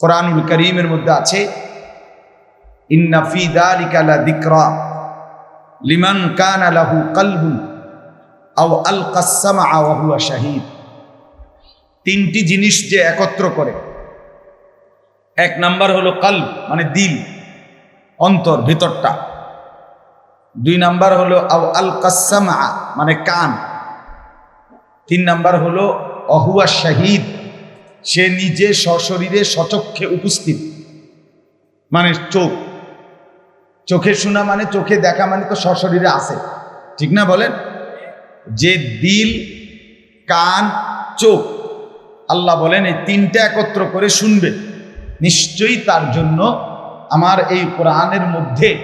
কোরআনুল করিমের মধ্যে আছে শাহীদ। তিনটি জিনিস যে একত্র করে, এক নাম্বার হলো কাল মানে দিল, অন্তর, ভিতরটা। দুই নাম্বার হলো আও আল কাসামা মানে কান। তিন নাম্বার হলো অহুয়া শাহিদ। সে নিজে সশরীরে সচক্ষে উপস্থিত। মানে চোখ। চোখে শোনা মানে চোখে দেখা মানে তো সশরীরে আছে। ঠিক না বলেন? যে দিল, কান, চোখ, আল্লাহ বলেন এই তিনটা একত্র করে শুনবে। নিশ্চয়ই তার জন্য আমার এই কোরআনের মধ্যে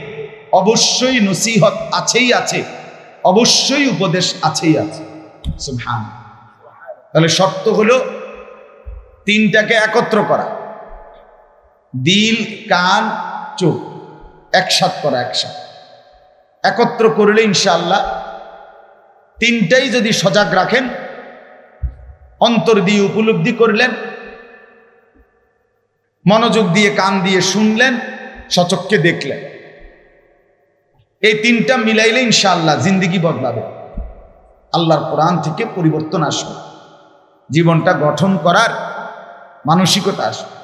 অবশ্যই নসিহত আছেই আছে। অবশ্যই উপদেশ আছেই আছে। তাহলে শর্ত হলো তিনটাকে একত্র করা। দিল, কান, চোখ, একসাথ করা, একসাথ। একত্র করলে ইনশাআল্লাহ তিনটাই যদি সজাগ রাখেন, অন্তর দিয়ে উপলব্ধি করলেন, মনোযোগ দিয়ে কান দিয়ে শুনলেন সচককে দেখলেন। এই তিনটা মিলাইলে ইনশাআল্লাহ জিন্দিগি বদলাবে। আল্লাহর কোরআন থেকে পরিবর্তন আসবে। জীবনটা গঠন করার মানসিকতা আসবে।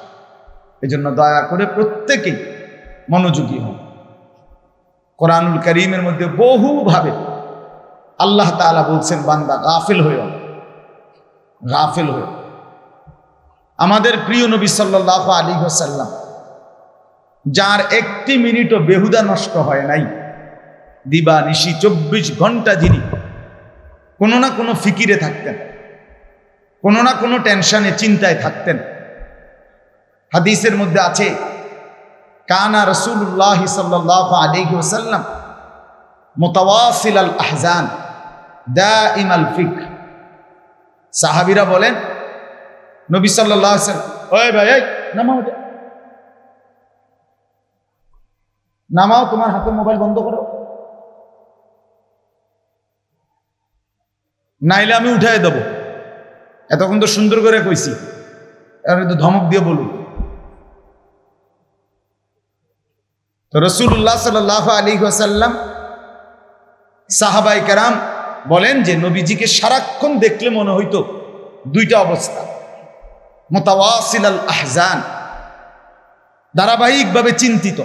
এজন্য দয়া করে প্রত্যেকেই মনোযোগী হন। কোরআনুল করিমের মধ্যে বহুভাবে আল্লাহ তাআলা বলছেন, বান্দা গাফিল হয়েও, গাফিল হয়ে আমাদের প্রিয় নবী সাল্লাহ আলী হোসাল্লাম যার একটি মিনিটও বেহুদা নষ্ট হয় নাই, দিবা নিশি চব্বিশ ঘণ্টা যিনি কোনো না কোনো ফিকিরে থাকতেন, কোনো না কোনো টেনশনে, চিন্তায় থাকতেন হাদিসের মধ্যে আছে, কানা রসুল্লাহ সাল্লাহ আলী ওসাল্লাম মোতাওয়াসিল আল আহজান দা ইমাল ফিক সাহাবিরা বলেন, নবী সাল্লাহ ওই ভাই নামাও নামাও, তোমার হাতে মোবাইল বন্ধ করো। নাইলে আমি উঠাই দেবো। এতক্ষণ তো সুন্দর করে কইছি একটু ধমক দিয়ে বলুন তো রসুল্লাহ সাল্লাহ আলী ওয়াসাল্লাম সাহাবাই কারাম বলেন যে নবীজিকে সারাক্ষণ দেখলে মনে হইতো দুইটা অবস্থা। মোতাওয়াসিল আল আহজান, ধারাবাহিকভাবে চিন্তিত।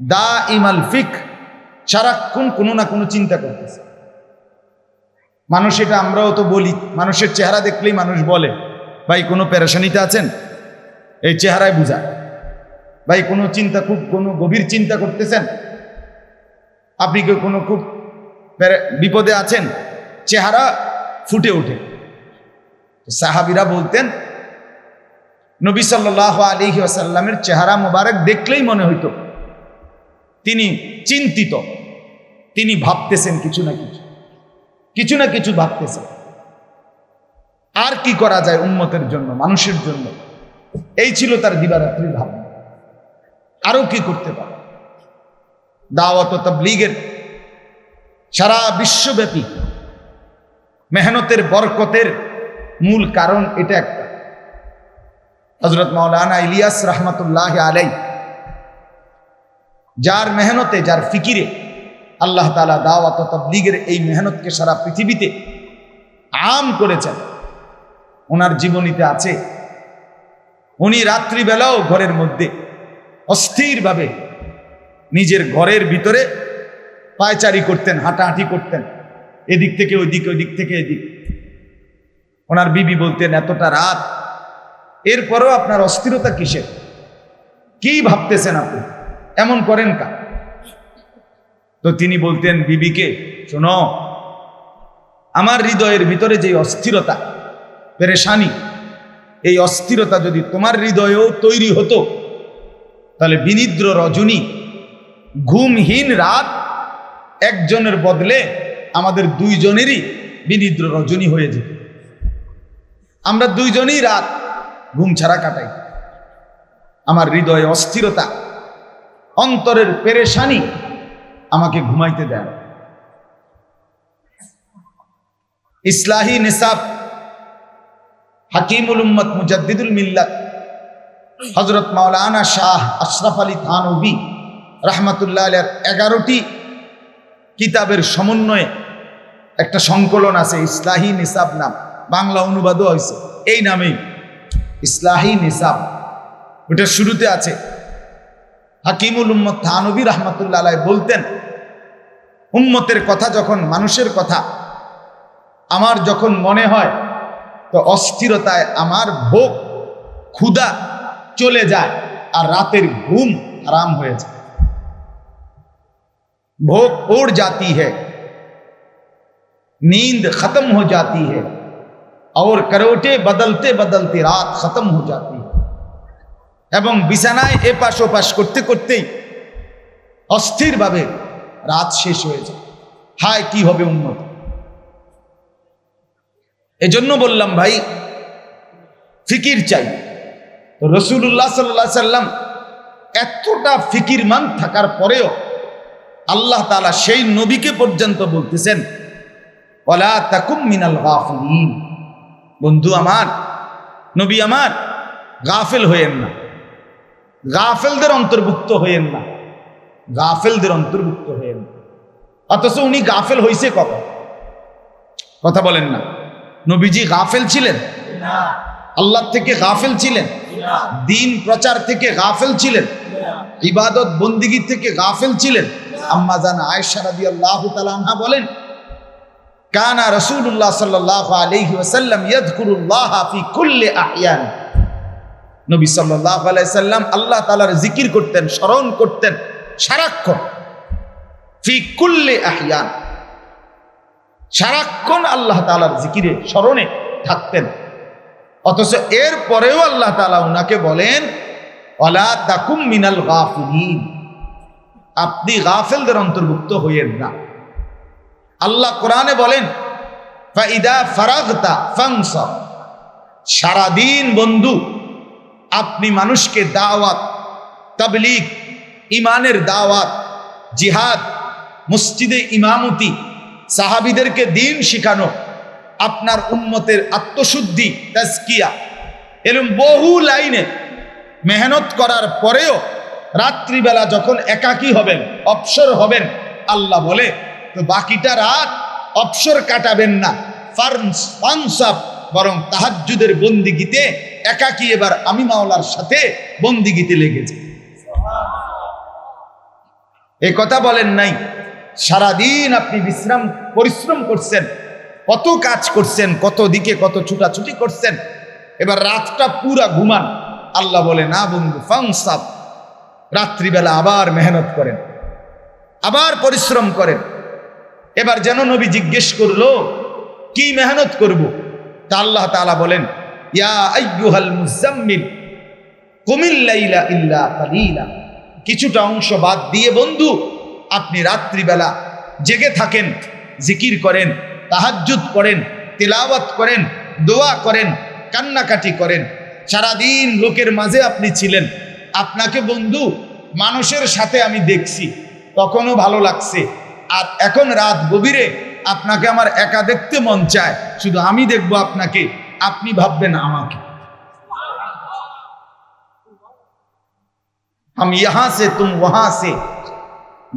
দা ইমাল ফিক, সারাক্ষণ কোনো না কোনো চিন্তা করতেছে। মানুষ এটা আমরাও তো বলি, মানুষের চেহারা দেখলেই মানুষ বলে, ভাই, কোনো পেরেশানিতে আছেন? এই চেহারায় বুঝায়। ভাই, কোনো চিন্তা খুব, কোনো গভীর চিন্তা করতেছেন? আপনি কি কোনো খুব বিপদে আছেন? চেহারা ফুটে ওঠে। সাহাবিরা বলতেন, নবী সাল্লাহ আলী আসাল্লামের চেহারা মোবারক দেখলেই মনে হইত। তিনি চিন্তিত। তিনি ভাবতেছেন কিছু না কিছু। কিছু না কিছু ভাবতেছেন। আর কি করা যায় উন্মতের জন্য, মানুষের জন্য? এই ছিল তার দিবারাত্রির ভাবনা। আরও কি করতে পারে? দাওয়াত ও তাবলীগের সারা বিশ্বব্যাপী মেহনতের বরকতের মূল কারণ এটা একটা। হজরত মাওলানা ইলিয়াস রহমতুল্লাহ আলাই যার মেহনতে, যার ফিকিরে আল্লাহ তালা দাওয়াত তাবলীগের এই মেহনতকে সারা পৃথিবীতে আম করেছেন। ওনার জীবনীতে আছে, উনি রাত্রিবেলাও ঘরের মধ্যে অস্থিরভাবে নিজের ঘরের ভিতরে পায়চারি করতেন, হাঁটাহাঁটি করতেন। এদিক থেকে ওই দিক ওই দিক থেকে এদিক। ওনার বিবি বলতেন, এতটা রাত, এরপরেও আপনার অস্থিরতা কিসের? কি ভাবতেছেন আপনি? এমন করেন কা? তো তিনি বলতেন, বিবিকে, শোনো, আমার হৃদয়ের ভিতরে যে অস্থিরতা, পেরেশানি, এই অস্থিরতা যদি তোমার হৃদয়েও তৈরি হতো তাহলে বিনিদ্র রজনী, ঘুমহীন রাত, একজনের বদলে আমাদের দুইজনেরই বিনিদ্র রজনী হয়ে যেত আমরা দুইজনই রাত ঘুম ছাড়া কাটাই আমার হৃদয়ে অস্থিরতা, অন্তরের পেরেশানি আমাকে ঘুমাইতে দেয়। ইসলাহি নিসাব, হাকিমুল উম্মত মুজাদ্দিদুল মিল্লাত হজরত মাওলানা শাহ আশরাফ আলী থানবী রহমতুল্লাহ আলের এগারোটি কিতাবের সমন্বয়ে একটা সংকলন আছে, ইসলাহী নিসাব নাম। বাংলা অনুবাদও হয়েছে। এই নামেই ইসলাহী নিসাব। ওটা শুরুতে আছে। হাকিমুল উম্মত থানবী রহমতুল্লাহ বলতেন, উম্মতের কথা যখন মানুষের কথা, আমার যখন মনে হয়, তো অস্থিরতায় আমার ভোগ, ক্ষুধা চলে যায় আর রাতের ঘুম আরাম হয়ে যায় भोग उड़ जाती है नींद खत्म हो जाती है और करवटे बदलते बदलते रात खत्म हो जाती है এবং বিছানায় এপাশ ওপাশ করতে করতেই অস্থিরভাবে রাত শেষ হয়ে যায় হায় কি হবে উন্নত এজন্য বললাম ভাই ফিকির চাই তো রসুল্লাহ সাল্লাহ সাল্লাম এতটা ফিকিরমান থাকার পরেও আল্লাহ তালা সেই নবীকে পর্যন্ত বলতেছেন ওলা তাকুম মিনাল গাফিলিন। বন্ধু আমার, নবী আমার, গাফেল হইয়েন না। গাফেলদের অন্তর্ভুক্ত হইয়েন না। গাফেলদের অন্তর্ভুক্ত হইয়েন না। অথচ উনি গাফেল হইছে কখন? কথা বলেন না। নবীজি গাফেল ছিলেন? আল্লাহ থেকে গাফেল ছিলেন। দিন প্রচার থেকে গাফেল ছিলেন। ইবাদত বন্দিগি থেকে গাফেল ছিলেন। আম্মা জান আয়েশা রাদিয়াল্লাহু তাআলা আনহা বলেন, কানা রাসূলুল্লাহ সাল্লাল্লাহু আলাইহি ওয়াসাল্লাম ইয়াযকুরুল্লাহ ফি কুল্লি আহয়ান। নবী সাল্লাল্লাহু আলাইহি সাল্লাম আল্লাহ তাআলার জিকির করতেন, স্মরণ করতেন, সারাক্ষণ ফি কুল্লি আহয়ান। সারাক্ষণ আল্লাহ তাআলার জিকিরে স্মরণে থাকতেন। অথচ এর পরেও আল্লাহ তালা উনাকে বলেন, ওয়ালা তাকুম মিনাল আপনি গাফেলদের অন্তর্ভুক্ত হইয়েন না। আল্লাহ কোরআনে বলেন সারাদিন বন্ধু, আপনি মানুষকে দাওয়াত, তাবলিগ ইমানের দাওয়াত, জিহাদ, মসজিদে ইমামতি, সাহাবিদেরকে দিন শিখানো আপনার উম্মতের আত্মশুদ্ধি, তাজকিয়া। এরকম বহু লাইনে মেহনত করার পরেও রাত্রিবেলা যখন একাকী হবেন, অবসর হবেন, আল্লাহ বলে, তো বাকিটা রাত অবসর কাটাবেন না। ফানসাপ বরং তাহাজ্জুদের বন্দিগিতে একাকী এবার আমি মাওলার সাথে বন্দিগিতে লেগেছে। এ কথা বলেন নাই। সারাদিন আপনি বিশ্রাম, পরিশ্রম করছেন। কত কাজ করছেন, কত দিকে কত ছুটাছুটি করছেন। এবার রাতটা পুরা ঘুমান। আল্লাহ বলে, না বন্ধু ফাংসাপ রাত্রিবেলা আবার মেহনত করেন, আবার পরিশ্রম করেন। এবার যেন নবী জিজ্ঞেস করল, কি মেহনত করব? তা আল্লাহ তাআলা বলেন, ইয়া কিছুটা অংশ বাদ দিয়ে, বন্ধু, আপনি রাত্রিবেলা জেগে থাকেন, জিকির করেন তাহাজ্জুদ করেন তেলাওয়াত করেন দোয়া করেন কান্নাকাটি করেন সারাদিন লোকের মাঝে আপনি ছিলেন আপনাকে বন্ধু মানুষের সাথে আমি দেখছি তখনও ভালো লাগছে আর এখন রাত গভীরে আপনাকে আমার একা দেখতে মন চায় শুধু আমি দেখব আপনাকে আপনি ভাববেন আমাকে हम यहां से तुम वहां से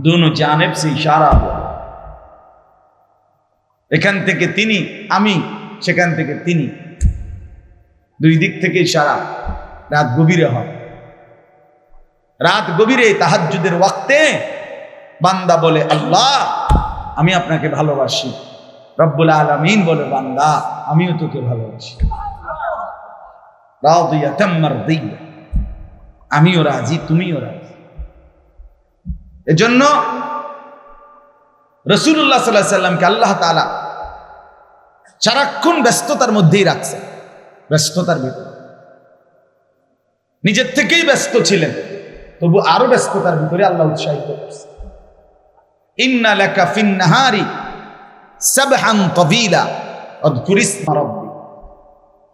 दोनों जानब से इशारा हो এখান থেকে তিনি, আমি, সেখান থেকে তিনি। দুই দিক থেকে সারা রাত গভীরে হয়। রাত গভীরে তাহাজ্জুদের ওয়াক্তে বান্দা বলে, আল্লাহ, আমি আপনাকে ভালোবাসি। রব্বুল আলমিন বলে, বান্দা, আমিও তোকে ভালোবাসি। দিয়া আমিও রাজি, তুমিও রাজি। এজন্য রসুল্লাহ সাল্লাহ সাল্লামকে আল্লাহ তালা সারাক্ষণ ব্যস্ততার মধ্যেই রাখছে ব্যস্ততার ভিতরে। নিজের থেকেই ব্যস্ত ছিলেন, তবু আরও ব্যস্ততার ভিতরে আল্লাহ উৎসাহিত করছে ইন্না লেখা ফিন্নাহারি সাবহান তবিলা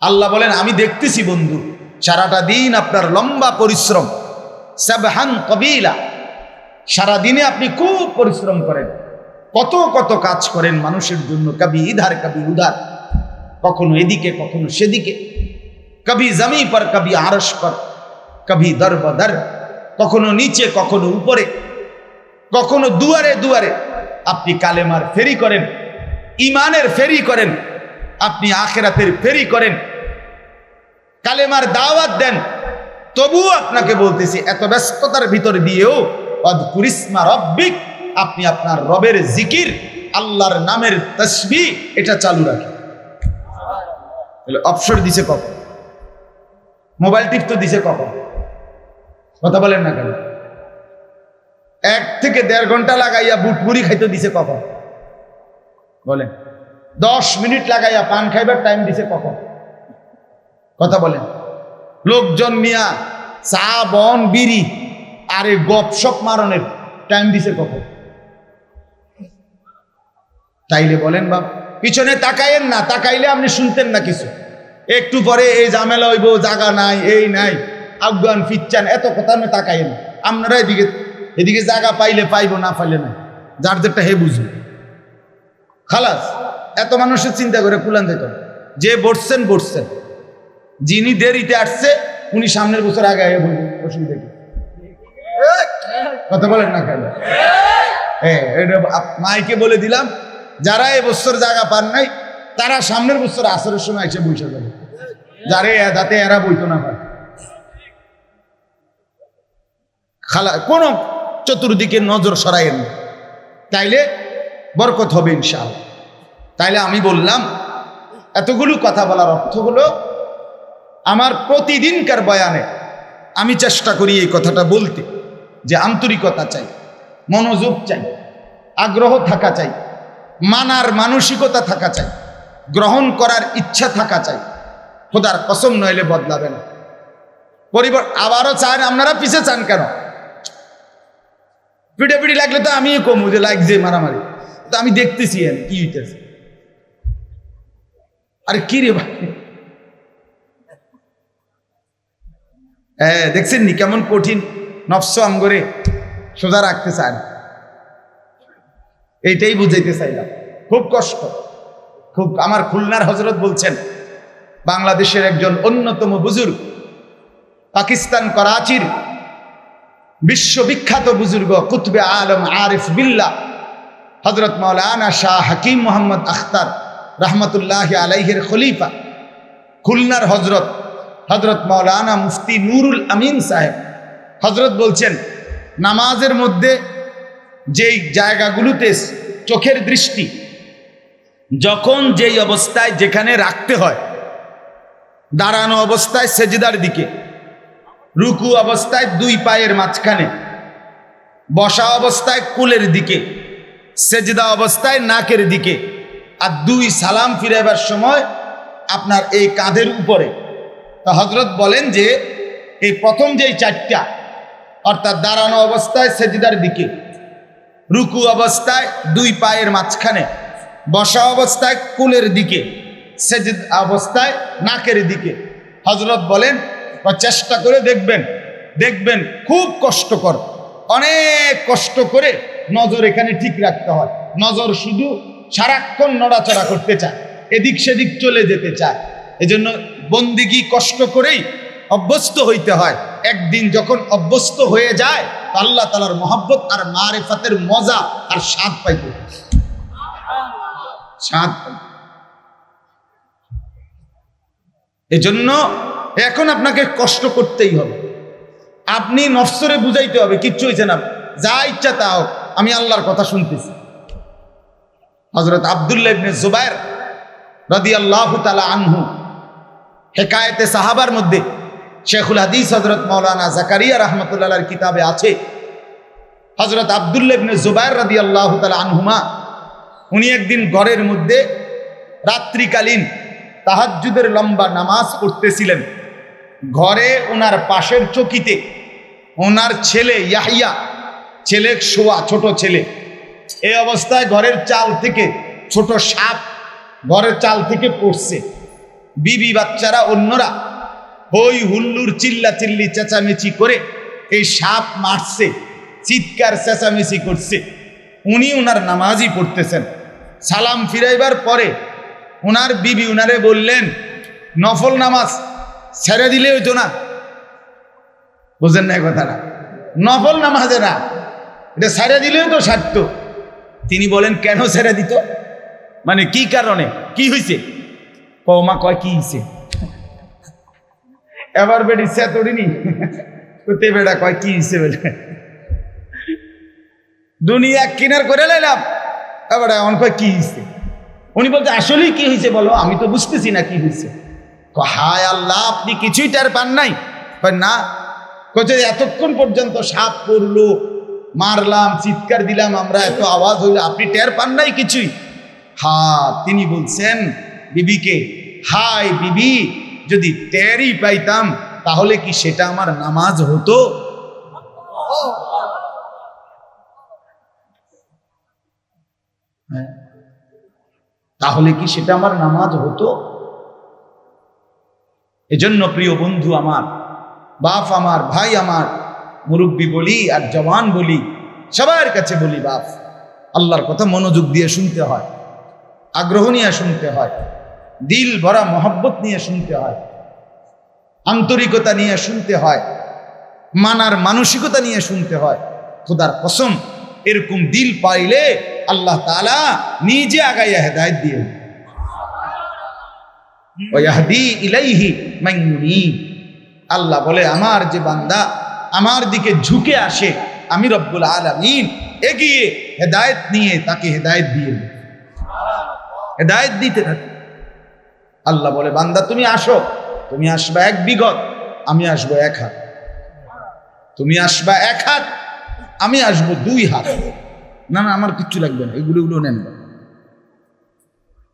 আল্লাহ বলেন, আমি দেখতেছি বন্ধু, সারাটা দিন আপনার লম্বা পরিশ্রম, সাবহান কবিলা সারা দিনে আপনি খুব পরিশ্রম করেন। কত কত কাজ করেন মানুষের জন্য। কবি ইধার, কবি উধার। কখনো এদিকে, কখনো সেদিকে। কবি জমি পর, কবি আরস পর কভি দর বদর কখনো নিচে, কখনো উপরে। কখনো দুয়ারে দুয়ারে। আপনি কালেমার ফেরি করেন ইমানের ফেরি করেন, আপনি আখেরাতের ফেরি করেন। কালেমার দাওয়াত দেন। তবুও আপনাকে বলতেছি, এত ব্যস্ততার ভিতর দিয়েও অদকুরিসমা রব্বিক আপনি আপনার রবের জিকির, আল্লাহর নামের তসবি এটা চালু রাখেন। তাহলে দিছে কখন? মোবাইল টিপ তো দিছে কখন? কথা বলেন না কেন? এক থেকে দেড় ঘণ্টা লাগাইয়া বুটপুরি খাইতে দিছে কখন? বলেন। দশ মিনিট লাগাইয়া পান খাইবার টাইম দিছে কখন? কথা বলেন। লোকজন মিয়া চা, বন, বিড়ি, আরে গপসপ মারণের টাইম দিছে কখন? তাইলে বলেন বাপ, পিছনে তাকাইয়েন না, তাকাইলে আপনি শুনতেন না কিছু। একটু পরে এই ঝামেলা হইব, জাগা নাই, এই নাই, আফগান, ফিচ্চান, এত কথা আমি তাকাইয়েন। আপনারা এদিকে এদিকে জায়গা পাইলে পাইবো, না পাইলে না যার যেটা হে বুঝবে খালাস, এত মানুষের চিন্তা করে কুলান যেত যে বসছেন বসছেন। যিনি দেরিতে আসছে, উনি সামনের বছর আগে আগে বলবেন অসুবিধা কি কথা বলেন না কেন? হ্যাঁ এটা মাইকে বলে দিলাম যারা এ বছর জায়গা পান নাই, তারা সামনের বছর আসরের সময় এসে বসে যাবে। যারে যাতে এরা বইতো না পারে খালা, কোন চতুর্দিকে নজর সরাইয়েন তাইলে বরকত হবে ইনশাল তাইলে আমি বললাম, এতগুলো কথা বলার অর্থ হলো, আমার প্রতিদিনকার বয়ানে আমি চেষ্টা করি এই কথাটা বলতে, যে আন্তরিকতা চাই, মনোযোগ চাই, আগ্রহ থাকা চাই মানার মানসিকতা থাকা চাই, গ্রহণ করার ইচ্ছা থাকা চাই। খোদার কসম নইলে বদলাবে না। পরিবার আবারও চান, আপনারা পিছে চান কেন? পিঠে পিঠি লাগলে তো আমিও কমু, যে লাগছে মারামারি। তো আমি দেখতেছি আমি কি হইতেছে? আরে কি রে ভাই? হ্যাঁ দেখছেন নি কেমন কঠিন নফস আমগরে সোজা রাখতে চান? এইটাই বুঝাইতে চাইলাম। খুব কষ্ট। খুব আমার খুলনার হজরত বলছেন, বাংলাদেশের একজন অন্যতম বুজুর্গ, পাকিস্তান করাচির বিশ্ববিখ্যাত বুজুর্গ কুতবে আলম আরিফ বিল্লা হজরত মৌলানা শাহ হাকিম মোহাম্মদ আখতার রহমতুল্লাহ আলাইহের খলিফা, খুলনার হজরত হজরত মৌলানা মুফতি নুরুল আমিন সাহেব। হজরত বলছেন, নামাজের মধ্যে যেই জায়গাগুলোতে চোখের দৃষ্টি, যখন যেই অবস্থায় যেখানে রাখতে হয়, দাঁড়ানো অবস্থায় সেজিদার দিকে, রুকু অবস্থায় দুই পায়ের মাঝখানে, বসা অবস্থায় কুলের দিকে, সেজদা অবস্থায় নাকের দিকে, আর দুই সালাম ফিরাইবার সময় আপনার এই কাঁধের উপরে। তা হজরত বলেন যে, এই প্রথম যেই চারটা, অর্থাৎ দাঁড়ানো অবস্থায় সেজিদার দিকে রুকু অবস্থায় দুই পায়ের মাঝখানে, বসা অবস্থায় কুলের দিকে, সেজিদ অবস্থায় নাকের দিকে। হজরত বলেন বা চেষ্টা করে দেখবেন দেখবেন, খুব কষ্টকর। অনেক কষ্ট করে নজর এখানে ঠিক রাখতে হয়। নজর শুধু সারাক্ষণ নড়াচড়া করতে চায়, এদিক সেদিক চলে যেতে চায়। এজন্য বন্দিগি কষ্ট করেই অভ্যস্ত হইতে হয়। একদিন যখন অভ্যস্ত হয়ে যায় আল্লাহ তালার মহাব্বত আর মারেফাতের মজা আর স্বাদ পাইতে স্বাদ এজন্য এখন আপনাকে কষ্ট করতেই হবে। আপনি নফসরে বুঝাইতে হবে, কিচ্ছু হয়েছে না। যা ইচ্ছা তা হোক, আমি আল্লাহর কথা শুনতেছি। হজরত আবদুল্লাহ ইবনে জুবাইর রাদি আল্লাহ তালা আনহু হেকায়েতে সাহাবার মধ্যে শেখুল হাদিস হজরত মৌলানা জাকারিয়া রহমতুল্লাহর কিতাবে আছে। হজরত আবদুল্লাহ ইবনে জুবাইর রাদি আল্লাহ আনহুমা, উনি একদিন ঘরের মধ্যে রাত্রিকালীন তাহাজ্জুদের লম্বা নামাজ পড়তেছিলেন। ঘরে ওনার পাশের চকিতে ওনার ছেলে ইয়াহিয়া, ছেলে শোয়া, ছোট ছেলে। এই অবস্থায় ঘরের চাল থেকে ছোট সাপ ঘরের চাল থেকে পড়ছে। বিবি বাচ্চারা, অন্যরা হই হুল্লুর চিল্লা চিল্লি চেঁচামেচি করে এই সাপ মারছে, চিৎকার চেঁচামেচি করছে। উনি ওনার নামাজই পড়তেছেন। সালাম ফিরাইবার পরে ওনার বিবি উনারে বললেন, নফল নামাজ ছেড়ে দিলে হইতো না। বুঝেন না কথাটা। নফল নামাজে না, এটা সারা দিলেও তো সারত। তিনি বলেন, কেন ছেড়ে দিত? মানে কি কারণে? কি হয়েছে কমা কয়, কি হয়েছে এবার বেডি সে তড়িনি তে বেড়া কয়, কি হয়েছে বেড়ে দুনিয়া কিনার করে লাইলাম। এবার এমন কয়, কি হয়েছে উনি বলতে আসলেই কি হয়েছে বলো? আমি তো বুঝতেছি না কি হয়েছে হায় আল্লাহ, আপনি কিছুই টের পান নাই। না। কচ্ছে এতক্ষণ পর্যন্ত সাপ পড়ল, মারলাম, চিৎকার দিলাম আমরা, এত আওয়াজ হইল, আপনি টের পান নাই কিছুই? হা, তিনি বলছেন, বিবিকে হাই বিবি যদি টেরই পাইতাম, তাহলে কি সেটা আমার নামাজ হতো? হ্যাঁ। তাহলে কি সেটা আমার নামাজ হতো? এজন্য প্রিয় বন্ধু আমার, বাপ আমার, ভাই আমার, মুরব্বী বলি আর জওয়ান বলি, সবার কাছে বলি বাপ, আল্লাহর কথা মনোযোগ দিয়ে শুনতে হয়, আগ্রহ নিয়ে শুনতে হয়। দিল ভরা মহব্বত নিয়ে শুনতে হয়, আন্তরিকতা নিয়ে শুনতে হয়, মানার মানসিকতা নিয়ে শুনতে হয়। খোদার কসম, এরকম দিল পাইলে আল্লাহ তাআলা নিজে আগাইয়া হেদায়ত দিয়ে ইলাইহি আল্লাহ বলে, আমার যে বান্দা আমার দিকে ঝুঁকে আসে, আমি রব্বুল আলামিন এগিয়ে হেদায়েত নিয়ে তাকে হেদায়েত দিয়ে হেদায়েত দিতে থাকি। আল্লাহ বলে, বান্দা, তুমি আসো। তুমি আসবা এক বিগত, আমি আসব এক হাত। তুমি আসবা এক হাত, আমি আসব দুই হাত। না না, আমার কিচ্ছু লাগবে না, এগুলো এগুলো নেন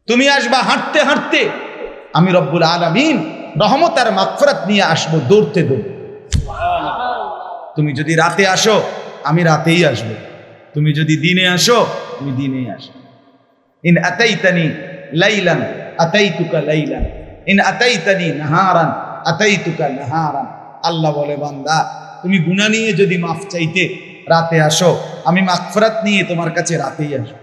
তুমি আসবা হাঁটতে হাঁটতে, আমি রব্বুল আলামিন রহমত আর মাগফিরাত নিয়ে আসব দৌড়তে দৌড় তুমি যদি রাতে আসো, আমি রাতেই আসব। তুমি যদি দিনে আসো তুমি দিনেই আসো ইন আতাইতানি লাইলান আতাইতুকা লাইলান ইন আতাইতানি নাহারান, আতাইতুকা নাহারান। আল্লাহ বলে, বান্দা, তুমি গুনাহ নিয়ে যদি মাফ চাইতে রাতে আসো, আমি মাগফিরাত নিয়ে তোমার কাছে রাতেই আসব।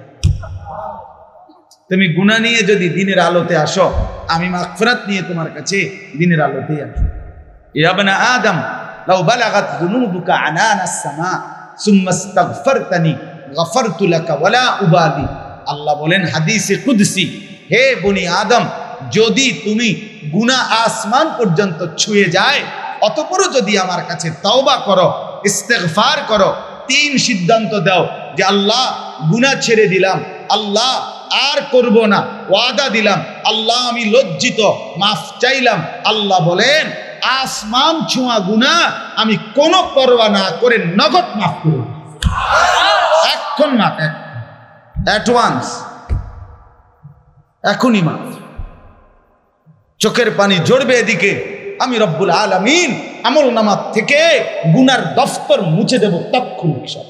তুমি গুনাহ নিয়ে যদি দিনের আলোতে আসো, আমি মাগফিরাত নিয়ে তোমার কাছে দিনের আলোতেই আসব। ইয়া ইবনা আদম, লাউ বালাগাত যুনুবুকা আনানাস সামা, সুম্মা ইস্তাগফারতানি, গফারতু লাকা ওয়ালা উবালি আল্লাহ বলেন, হাদিসে কুদসি হে বনি আদম, যদি তুমি গুনা আসমান পর্যন্ত ছুঁয়ে যায়, অতপরও যদি আমার কাছে তওবা করো, ইস্তেগফার করো, তিন সিদ্ধান্ত দাও যে আল্লাহ গুনাহ ছেড়ে দিলাম, আল্লাহ আর করব না, ওয়াদা দিলাম, আল্লাহ আমি লজ্জিত, মাফ চাইলাম, আল্লাহ বলেন, আসমান ছোঁয়া গুনা আমি কোনো পরোয়া না করে নগদ মাফ করব। এখন না অ্যাডভান্স এখনই মাফ চোখের পানি জড়বে এদিকে আমি রব্বুল আলামিন আমল নামাত থেকে গুনার দফতর মুছে দেব তৎক্ষণিক সব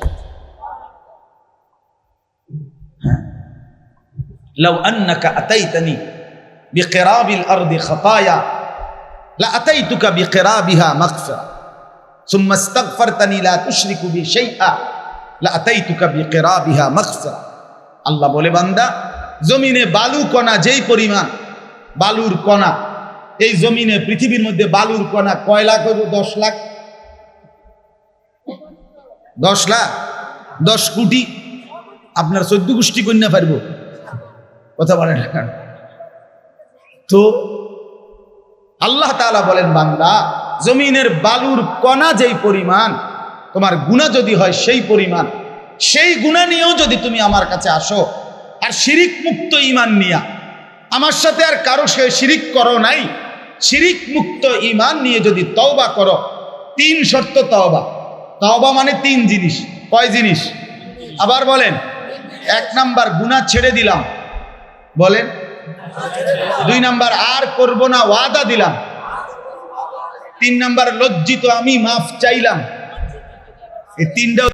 لو أنك أتيتني بقراب الأرض خطايا لأتيتك بقرابها مغفرة ثم استغفرتني لا تشرك بي شيئا لأتيتك بقرابها مغفرة আল্লাহ বলে বান্দা জমিনে বালু কণা যেই পরিমাণ, বালুর কণা, এই জমিনে পৃথিবীর মধ্যে বালুর কণা কয় লাখ দশ লাখ? দশ লাখ? দশ কোটি? আপনার চোদ্দ গোষ্ঠী কন্যা পারব? কথা বলেন না। তো আল্লাহ তাআলা বলেন বাংলা জমিনের বালুর কণা যেই পরিমাণ, তোমার গুণা যদি হয় সেই পরিমাণ, সেই গুণা নিয়েও যদি তুমি আমার কাছে আসো আর শিরিক মুক্ত ইমান নিয়া। আমার সাথে আর কারও সে শিরিক করো নাই। শিরিক মুক্ত ইমান নিয়ে যদি তওবা করো, তিন শর্ত তওবা। তওবা মানে তিন জিনিস। কয় জিনিস? আবার বলেন, এক নাম্বার গুনাহ ছেড়ে দিলাম। বলেন, দুই নাম্বার আর করব না, ওয়াদা দিলাম। তিন নাম্বার লজ্জিত আমি, মাফ চাইলাম। এই তিনটা